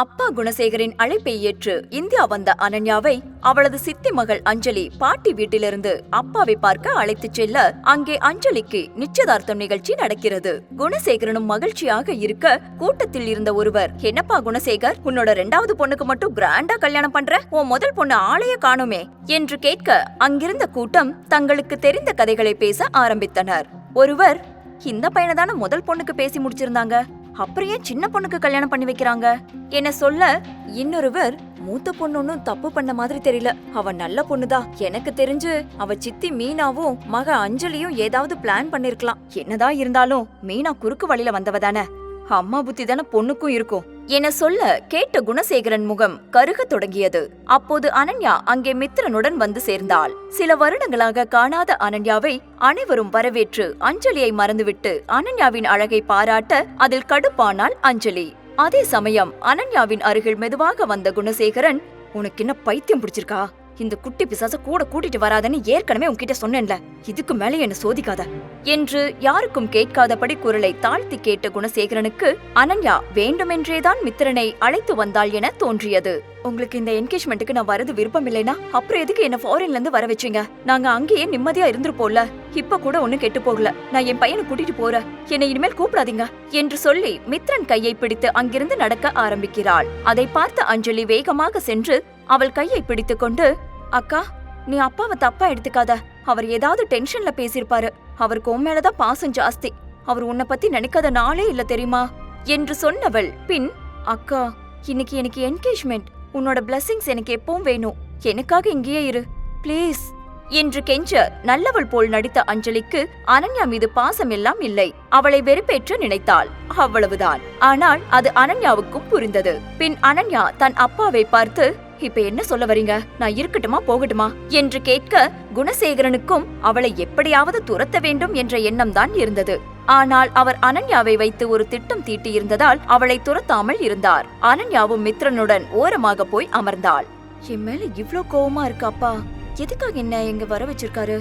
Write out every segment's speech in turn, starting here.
அப்பா குணசேகரின் அழைப்பை ஏற்று இந்தியா வந்த அனன்யாவை அவளது சித்தி மகள் அஞ்சலி பாட்டி வீட்டிலிருந்து அப்பாவை பார்க்க அழைத்துச் செல்ல அங்கே அஞ்சலிக்கு நிச்சயதார்த்தம் நிகழ்ச்சி நடக்கிறது. குணசேகரனும் மகிழ்ச்சியாக இருக்க கூட்டத்தில் இருந்த ஒருவர் என்னப்பா குணசேகர் உன்னோட ரெண்டாவது பொண்ணுக்கு மட்டும் கிராண்டா கல்யாணம் பண்ற? உன் முதல் பொண்ணு ஆளைய காணுமே என்று கேட்க அங்கிருந்த கூட்டம் தங்களுக்கு தெரிந்த கதைகளை பேச ஆரம்பித்தனர். ஒருவர் இந்த பையனை தானே முதல் பொண்ணுக்கு பேசி முடிச்சிருந்தாங்க? அப்புறம் ஏன் சின்ன பொண்ணுக்கு கல்யாணம் பண்ணி வைக்கிறாங்க? என்ன சொல்ல இன்னொருவர் மூத்த பொண்ணுன்னும் தப்பு பண்ண மாதிரி தெரியல. அவ நல்ல பொண்ணுதான் எனக்கு தெரிஞ்சு அவ சித்தி மீனாவும் மக அஞ்சலியும் ஏதாவது பிளான் பண்ணிருக்கலாம். என்னதான் இருந்தாலும் மீனா குறுக்கு வழியில வந்தவ தானே. அம்மா புத்தி தானே பொண்ணுக்கும் இருக்கும். என சொல்ல கேட்ட குணசேகரன் முகம் கருகத் தொடங்கியது. அப்போது அனன்யா அங்கே மித்திரனுடன் வந்து சேர்ந்தாள். சில வருடங்களாக காணாத அனன்யாவை அனைவரும் வரவேற்று அஞ்சலியை மறந்துவிட்டு அனன்யாவின் அழகை பாராட்ட அதில் கடுப்பானாள் அஞ்சலி. அதே சமயம் அனன்யாவின் அருகில் மெதுவாக வந்த குணசேகரன் உனக்கு என்ன பைத்தியம் பிடிச்சிருக்கா? இந்த குட்டி பிசாச கூட கூட்டிட்டு வராதன்னு ஏற்கனவே உன்கிட்ட சொன்னேன்ல. இதுக்கு மேலே என்ன சோதிக்காத. என்று யாருக்கும் கேட்காதபடி குரலை தாழ்த்தி கேட்ட குணசேகரனுக்கு அனன்யா வேண்டுமென்றேதான் மித்திரனை அழைத்து வந்தாள் என தோன்றியது. உங்களுக்கு இந்த என்கேஜ்மெண்ட்டுக்கு நான் வரது விருப்பம் இல்லைனா அப்புறம் எதுக்கு என்ன ஃபாரின்ல இருந்து வர வச்சீங்க? நாங்க அங்கேயே நிம்மதியா இருந்திருப்போம்ல. இப்ப கூட ஒண்ணும் கெட்டு போகல. நான் என் பையனை கூட்டிட்டு போறேன். என்னை இனிமேல் கூப்பிடாதீங்க என்று சொல்லி மித்ரன் கையை பிடித்து அங்கிருந்து நடக்க ஆரம்பிக்கிறாள். அதை பார்த்த அஞ்சலி வேகமாக சென்று அவள் கையை பிடித்துக்கொண்டு அக்கா நீ அப்பாவை தப்பா எடுத்துக்காத. அவர் ஏதாவது டென்ஷன்ல பேசியிருப்பாரு. அவருக்கு உன் மேலதான் பாசம் ஜாஸ்தி. அவர் உன்னை பத்தி நினைக்காத நாளே இல்ல தெரியுமா? என்று சொன்னவள் பின் அக்கா இன்னைக்கு எனக்கு என்கேஜ்மெண்ட் உன்னோட பிளஸ்ஸிங்ஸ் எனக்கு எப்பவும் வேணும். எனக்காக இங்கேயே இரு. ப்ளீஸ் என்று கெஞ்ச நல்லவள் போல் நடித்த அஞ்சலிக்கு அனன்யா மீது பாசம் எல்லாம் இல்லை. அவளை வெறுப்பேற்ற நினைத்தாள். அவ்வளவுதான். ஆனால் அது அனன்யாவுக்கும் புரிந்தது. பின் அனன்யா தன் அப்பாவை பார்த்து இப்ப என்ன சொல்ல வரீங்க? நான் இருக்கட்டுமா போகட்டுமா? என்று கேட்க குணசேகரனுக்கும் அவளை எப்படியாவது துரத்த வேண்டும் என்ற எண்ணம் தான் இருந்தது. ஆனால் அவர் அனன்யாவை வைத்து ஒரு திட்டம் தீட்டியிருந்ததால் அவளை துரத்தாமல் இருந்தார். அனன்யாவும் மித்ரனுடன் ஓரமாக போய் அமர்ந்தாள். என் மேல இவ்ளோ கோவமா இருக்கு அப்பா. எதுக்காக என்ன இங்க வர வச்சிருக்காரு?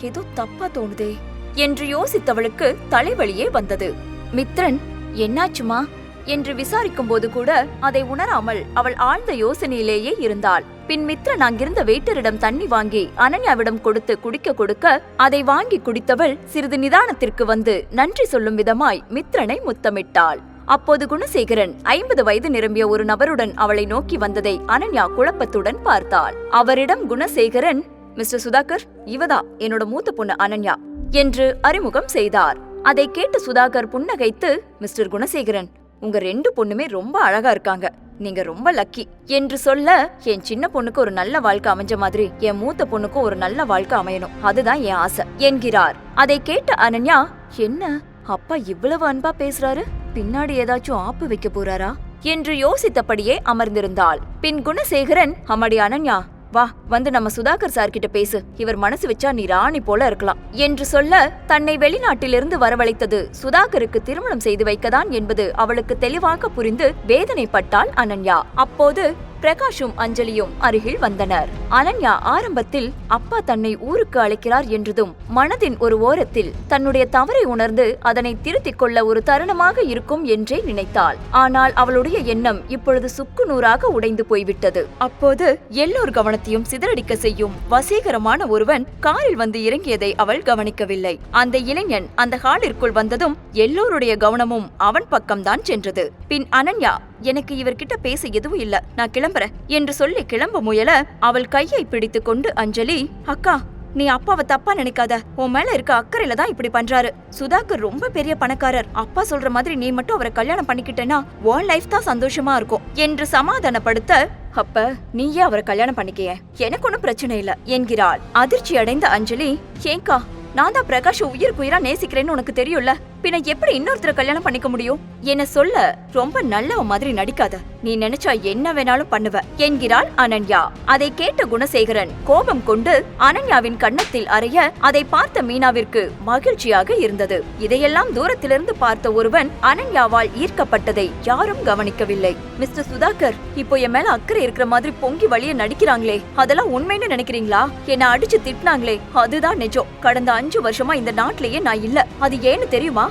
ஏதோ தப்பா தோணுதே. என்று யோசித்தவளுக்கு தலைவலியே வந்தது. மித்ரன் என்னாச்சுமா? என்று விசாரிக்கும் போது கூட அதை உணராமல் அவள் ஆழ்ந்த யோசனையிலேயே இருந்தாள். பின் மித்ரன் அங்கிருந்த வெயிட்டரிடம் தண்ணி வாங்கி அனன்யாவிடம் கொடுத்து குடிக்க கொடுக்க அதை வாங்கி குடித்தவள் சிறிது நிதானத்திற்கு வந்து நன்றி சொல்லும் விதமாய் மித்ரனை முத்தமிட்டாள். அப்போது குணசேகரன் ஐம்பது வயது நிரம்பிய ஒரு நபருடன் அவளை நோக்கி வந்ததை அனன்யா குழப்பத்துடன் பார்த்தாள். அவரிடம் குணசேகரன் மிஸ்டர் சுதாகர் இவதா என்னோட மூத்த பொண்ணு அனன்யா என்று அறிமுகம் செய்தார். அதை கேட்டு சுதாகர் புன்னகைத்து மிஸ்டர் குணசேகரன் உங்க ரெண்டு பொண்ணுமே ரொம்ப அழகா இருக்காங்க. நீங்க ரொம்ப லக்கி என்று சொல்ல என் சின்ன பொண்ணுக்கு ஒரு நல்ல வாழ்க்கை அமைஞ்ச மாதிரி என் மூத்த பொண்ணுக்கும் ஒரு நல்ல வாழ்க்கை அமையணும். அதுதான் என் ஆசை என்கிறார். அதை கேட்ட அனன்யா என்ன? அப்பா இவ்வளவு அன்பா பேசுறாரு? பின்னாடி ஏதாச்சும் ஆப்பு வைக்க போறாரா? என்று யோசித்தபடியே அமர்ந்திருந்தாள். பின் குணசேகரன் அம்மாடி அனன்யா வா வந்து நம்ம சுதாகர் சார் கிட்ட பேசு. இவர் மனசு வச்சா நீ ராணி போல இருக்கலாம். என்று சொல்ல தன்னை வெளிநாட்டிலிருந்து வரவழைத்தது சுதாகருக்கு திருமணம் செய்து வைக்கதான் என்பது அவளுக்கு தெளிவாக புரிந்து வேதனைப்பட்டாள் அனன்யா. அப்போது பிரகாஷும் அஞ்சலியும் அருகில் வந்தனர். அனன்யா ஆரம்பத்தில் அப்பா தன்னை ஊருக்கு அழைக்கிறார் என்றதும் மனதின் ஒரு ஓரத்தில் தன்னுடைய தவறை உணர்ந்து அதனை திருத்திக் கொள்ள ஒரு தருணமாக இருக்கும் என்றே நினைத்தாள். ஆனால் அவளுடைய எண்ணம் இப்பொழுது சுக்கு நூறாக உடைந்து போய்விட்டது. அப்போது எல்லோர் கவனத்தையும் சிதறடிக்க செய்யும் வசீகரமான ஒருவன் காரில் வந்து இறங்கியதை அவள் கவனிக்கவில்லை. அந்த இளைஞன் அந்த ஹாலிற்குள் வந்ததும் எல்லோருடைய கவனமும் அவன் பக்கம்தான் சென்றது. பின் அனன்யா எனக்கு இவர்கிட்ட பேச எதுவும் இல்ல. நான் கிளம்புறேன். என்று சொல்லி கிளம்ப முயல அவள் கையை பிடித்து கொண்டு அஞ்சலி அக்கா நீ அப்பாவை தப்பா நினைக்காத. உன் மேல இருக்க அக்கறையில தான் இப்படி பண்றாரு. சுதாகர் ரொம்ப பெரிய பணக்காரர். அப்பா சொல்ற மாதிரி நீ மட்டும் அவரை கல்யாணம் பண்ணிக்கிட்டேன்னா உன் லைஃப் தான் சந்தோஷமா இருக்கும். என்று சமாதானப்படுத்த அப்ப நீயே அவரை கல்யாணம் பண்ணிக்கைய. எனக்கு ஒன்னும் பிரச்சனை இல்ல என்கிறாள். அதிர்ச்சி அடைந்த அஞ்சலி ஏங்கா நான் தான் பிரகாஷ் உயிருக்கு உயிரா நேசிக்கிறேன்னு உனக்கு தெரியும்ல. பின்ன எப்படி இன்னொருத்தரை கல்யாணம் பண்ணிக்க முடியும்? என்ன சொல்ல ரொம்ப நல்லவ மாதிரி நடிக்காத. நீ நினைச்சா என்ன வேணாலும் பண்ணுவ. என்கிறாள் அனன்யா. அதை கேட்ட குணசேகரன் கோபம் கொண்டு அனன்யாவின் கன்னத்தில் அறைய அதை பார்த்த மீனாவிற்கு மகிழ்ச்சியாக இருந்தது. இதையெல்லாம் தூரத்திலிருந்து பார்த்த ஒருவன் அனன்யாவால் ஈர்க்கப்பட்டதை யாரும் கவனிக்கவில்லை. மிஸ்டர் சுதாகர் இப்போ என் மேல அக்கறை இருக்கிற மாதிரி பொங்கி வழிய நடிக்கிறாங்களே. அதெல்லாம் உண்மைன்னு நினைக்கிறீங்களா? என்ன அடிச்சு திட்டினாங்களே. அதுதான் நிஜம். கடந்த அஞ்சு வருஷமா இந்த நாட்டிலேயே நான் இல்ல. அது ஏன்னு தெரியுமா?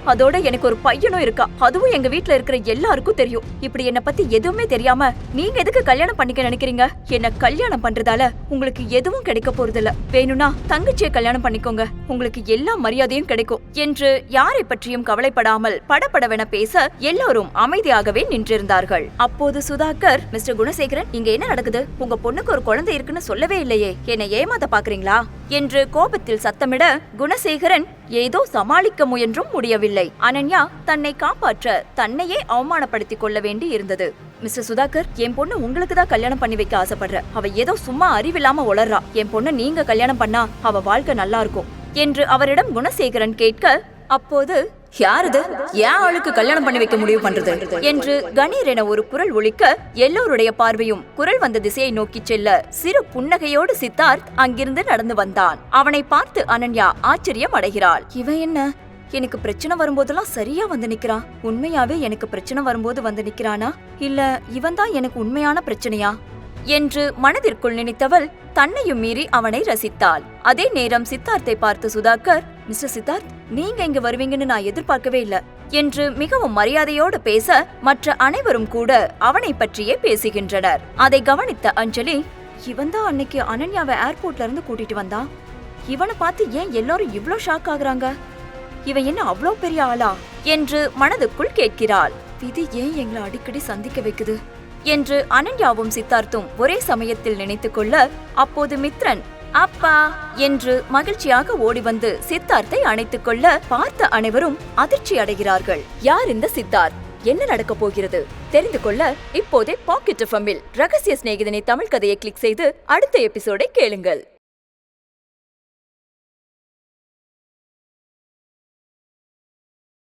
அதோட எனக்கு ஒரு பையனும் இருக்கா. அதுவும் எங்க வீட்ல இருக்கிற எல்லாருக்கும் தெரியும். இப்படி என்ன பத்தி எதுவுமே தெரியாம நீங்க எதுக்கு கல்யாணம் பண்ணிக்க நினைக்கிறீங்க? என்ன கல்யாணம் பண்றதால உங்களுக்கு எதுவும் கிடைக்க போறதில்ல. வேணும்னா தங்கச்சியை கல்யாணம் பண்ணிக்கோங்க. உங்களுக்கு எல்லா மரியாதையும் கிடைக்கும். என்று யாரை பற்றியும் கவலைப்படாமல் படபடவென பேச எல்லோரும் அமைதியாகவே நின்றிருந்தார்கள். அப்போது சுதாகர் மிஸ்டர் குணசேகரன் இங்க என்ன நடக்குது? உங்க பொண்ணுக்கு ஒரு குழந்தை இருக்குன்னு சொல்லவே இல்லையே. என்னை ஏமாத்த பாக்குறீங்களா? என்று கோபத்தில் சத்தமிட குணசேகரன் ஏதோ சமாளிக்க முயன்றும் முடியவில்லை. அனன்யா தன்னை காப்பாற்ற தன்னையே அவமானப்படுத்திக் கொள்ள வேண்டி இருந்தது. மிஸ்டர் சுதாகர் என் பொண்ணு உங்களுக்கு தான் கல்யாணம் பண்ணி வைக்க ஆசைப்படுற. அவ ஏதோ சும்மா அறிவில்லாம உளறா. என் பொண்ணு நீங்க கல்யாணம் பண்ணா அவ வாழ்க்கை நல்லா இருக்கும் என்று அவரிடம் குணசேகரன் கேட்க அப்போது யாருது ஏன் ஆளுக்கு கல்யாணம் பண்ணி வைக்க முடிவு பண்றது? என்று கணீர் என ஒரு குரல் ஒலிக்க எல்லோருடைய பார்வையும் குரல் வந்த திசையை நோக்கிச் செல்ல சிறு புன்னகையோடு சித்தார்த் அங்கிருந்து நடந்து வந்தான். அவனை பார்த்து அனன்யா ஆச்சரியம் அடைகிறாள். இவன் என்ன? எனக்கு பிரச்சனை வரும்போதெல்லாம் சரியா வந்து நிக்கிறான் உண்மையாவே எனக்கு பிரச்சனை வரும்போது வந்து நிக்கிறானா? இல்ல இவன் தான் எனக்கு உண்மையான பிரச்சனையா? என்று மனதிற்குள் நினைத்தவள் தன்னையும் மீறி அவனை ரசித்தாள். அதே நேரம் சித்தார்த்தை பார்த்து சுதாகர் மிஸ்டர் சித்தார்த் நீங்க இங்க வருவீங்கன்னு நான் எதிர்பார்க்கவே இல்ல என்று மிகவும் மரியாதையோடு பேச மற்ற அனைவரும் கூட அவனை பற்றியே பேசுகின்றனர். அதை கவனித்த அஞ்சலி இவன் தான் அன்னைக்கு அனன்யாவை ஏர்போர்ட்ல இருந்து கூட்டிட்டு வந்தான் இவனை பார்த்து ஏன் எல்லாரும் இவ்ளோ ஷாக் ஆகுறாங்க? இவன் என்ன அவ்ளோ பெரிய ஆளா? என்று மனதுக்குள் கேட்கிறாள். விதி ஏன் எங்களை அடிக்கடி சந்திக்க வைக்குது? என்று அனன்யாவும் சித்தார்த்தும் ஒரே சமயத்தில் நினைத்துக் கொள்ள அப்போது மித்ரன் அப்பா என்று மகிழ்ச்சியாக ஓடி வந்து சித்தார்த்தை அணைத்துக் கொள்ள பார்த்த அனைவரும் அதிர்ச்சி அடைகிறார்கள். யார் இந்த சித்தார்த்? என்ன நடக்கப் போகிறது? தெரிந்து கொள்ள இப்போதே பாக்கெட் எஃப்எம்மில் ரகசிய சிநேகிதனை தமிழ் கதையை கிளிக் செய்து அடுத்த எபிசோடை கேளுங்கள்.